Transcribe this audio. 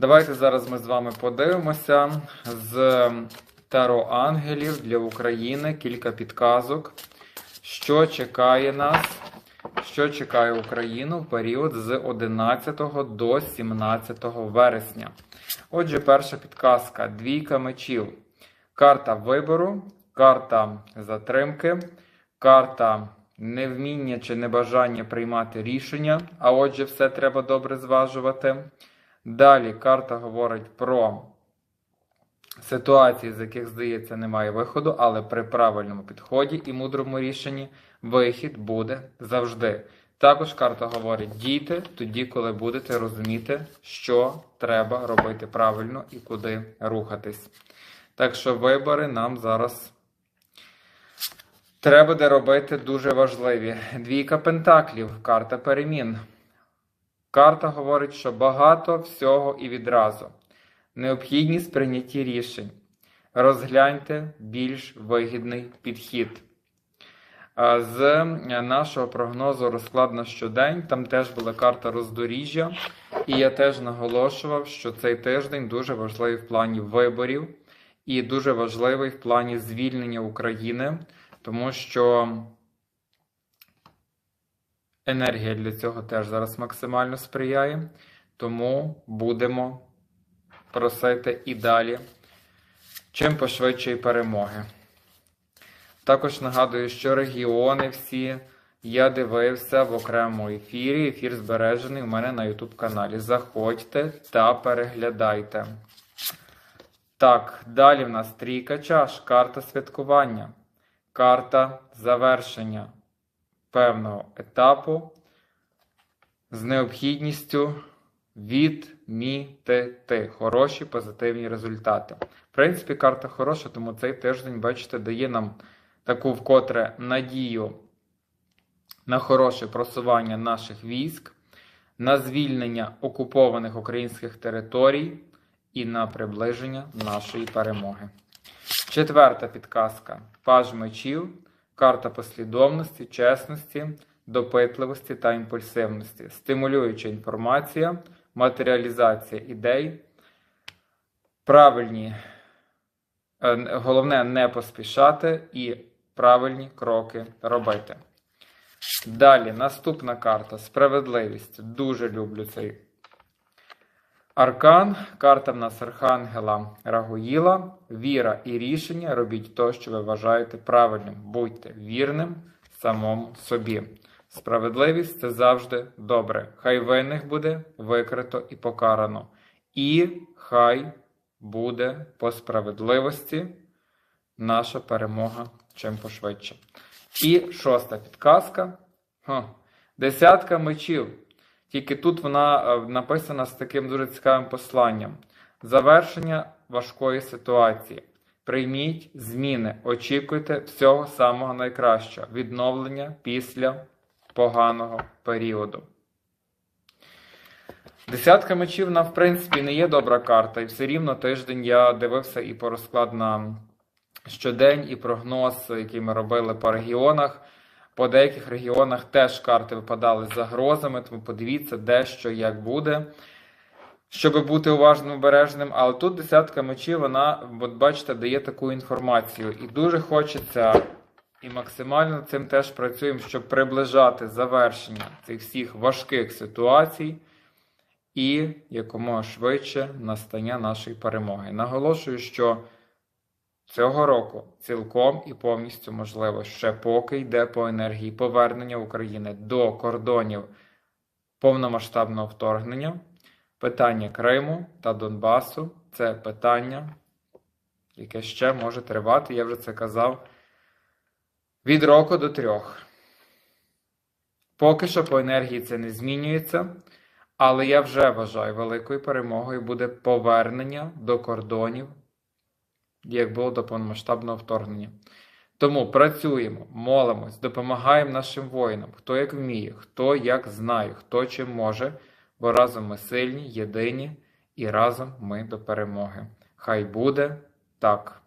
Давайте зараз ми з вами подивимося з Таро Ангелів для України кілька підказок, що чекає нас, що чекає Україну в період з 11 до 17 вересня. Отже, перша підказка: двійка мечів. Карта вибору, карта затримки, карта невміння чи небажання приймати рішення, а отже, все треба добре зважувати. Далі карта говорить про ситуації, з яких, здається, немає виходу, але при правильному підході і мудрому рішенні вихід буде завжди. Також карта говорить: дійте тоді, коли будете розуміти, що треба робити правильно і куди рухатись. Так що вибори нам зараз треба буде робити дуже важливі. Двійка пентаклів, карта перемін. Карта говорить, що багато всього і відразу. Необхідність прийняття рішень. Розгляньте більш вигідний підхід. З нашого прогнозу розклад на щодень, там теж була карта роздоріжжя, і я теж наголошував, що цей тиждень дуже важливий в плані виборів і дуже важливий в плані звільнення України, тому що енергія для цього теж зараз максимально сприяє. Тому будемо просити і далі чим пошвидшої перемоги. Також нагадую, що регіони всі я дивився в окремому ефірі. Ефір збережений у мене на YouTube каналі. Заходьте та переглядайте. Так, далі в нас трійка чаш, карта святкування, карта завершення певного етапу з необхідністю відмітити хороші позитивні результати. В принципі, карта хороша, тому цей тиждень, бачите, дає нам таку вкотре надію на хороше просування наших військ, на звільнення окупованих українських територій і на приближення нашої перемоги. Четверта підказка: Паж мечів, карта послідовності, чесності, допитливості та імпульсивності, стимулююча інформація, матеріалізація ідей, правильні, е, головне не поспішати і правильні кроки робити. Далі, наступна карта справедливість. Дуже люблю цей аркан. Карта в нас Архангела Рагуїла. Віра і рішення. Робіть то, що ви вважаєте правильним. Будьте вірним самому собі. Справедливість це завжди добре. Хай винних буде викрито і покарано. І хай буде по справедливості наша перемога чим пошвидше. І шоста підказка. Десятка мечів. Тільки тут вона е, написана з таким дуже цікавим посланням. Завершення важкої ситуації. Прийміть зміни, очікуйте всього самого найкращого. Відновлення після поганого періоду. Десятка мечів, вона, в принципі, не є добра карта. І все рівно тиждень я дивився і по розклад на щодень, і прогноз, який ми робили по регіонах. По деяких регіонах теж карти випадали з загрозами, тому подивіться, де що як буде, щоб бути уважним обережним. Але тут десятка мечів, вона, от бачите, дає таку інформацію. І дуже хочеться, і максимально цим теж працюємо, щоб приближати завершення цих всіх важких ситуацій і якомога швидше настання нашої перемоги. Наголошую, що. Цього року цілком і повністю можливо ще поки йде по енергії повернення України до кордонів повномасштабного вторгнення. Питання Криму та Донбасу це питання, яке ще може тривати, я вже це казав, від року до трьох. Поки що по енергії це не змінюється, але я вже вважаю, великою перемогою буде повернення до кордонів як було до повномасштабного вторгнення. Тому працюємо, молимось, допомагаємо нашим воїнам, хто як вміє, хто як знає, хто чим може, бо разом ми сильні, єдині і разом ми до перемоги. Хай буде так.